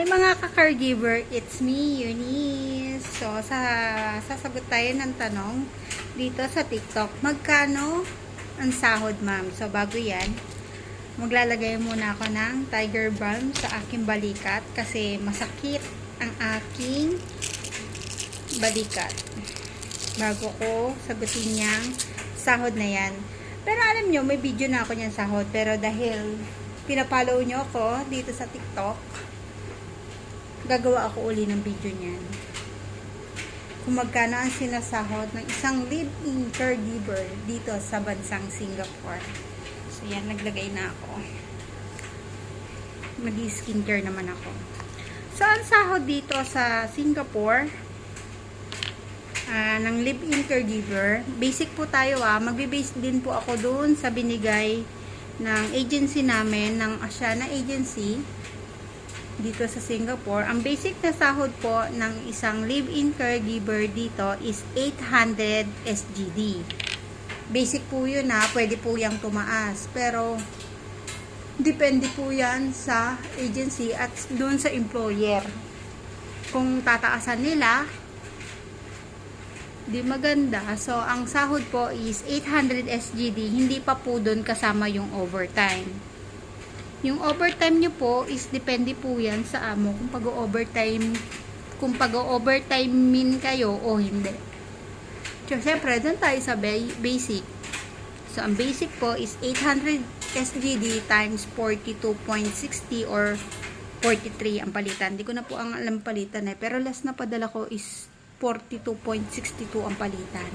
Hey mga ka-caregiver, it's me, Eunice. So, sa, sasagot tayo ng tanong dito sa TikTok. Magkano ang sahod, ma'am? So, bago yan, maglalagay muna ako ng Tiger Balm sa aking balikat kasi masakit ang aking balikat. Bago ko sagutin niyang sahod na yan. Pero alam nyo, may video na ako niyan sahod. Pero dahil pinapollow nyo ako dito sa TikTok, gagawa ako uli ng video niyan. Kung magkano ang sinasahod ng isang live-in caregiver dito sa bansang Singapore. So, yan, naglagay na ako. Mag-skincare naman ako. So, ang sahod dito sa Singapore, ah, ng live-in caregiver, basic po tayo ah, magbe-base din po ako doon sa binigay ng agency namin, ng Asiana Agency, dito sa Singapore, ang basic na sahod po ng isang live-in caregiver dito is 800 SGD. Basic po yun na, pwede po yung tumaas. Pero, depende po yan sa agency at doon sa employer. Kung tataasan nila, di maganda. So, ang sahod po is 800 SGD, hindi pa po doon kasama yung overtime. Yung overtime nyo po is depende po yan sa amo kung pag-overtime kung pag-overtime min kayo o hindi. So, syempre, doon tayo sa ba- basic. So, ang basic po is 800 SGD times 42.60 or 43 ang palitan. Hindi ko na po ang alam palitan eh. Pero last na padala ko is 42.62 ang palitan.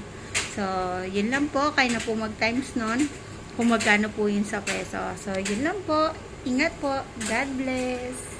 So, yun lang po. Kaya na po mag-times nun kung magkano po yun sa peso. So, yun lang po. Ingat po. God bless.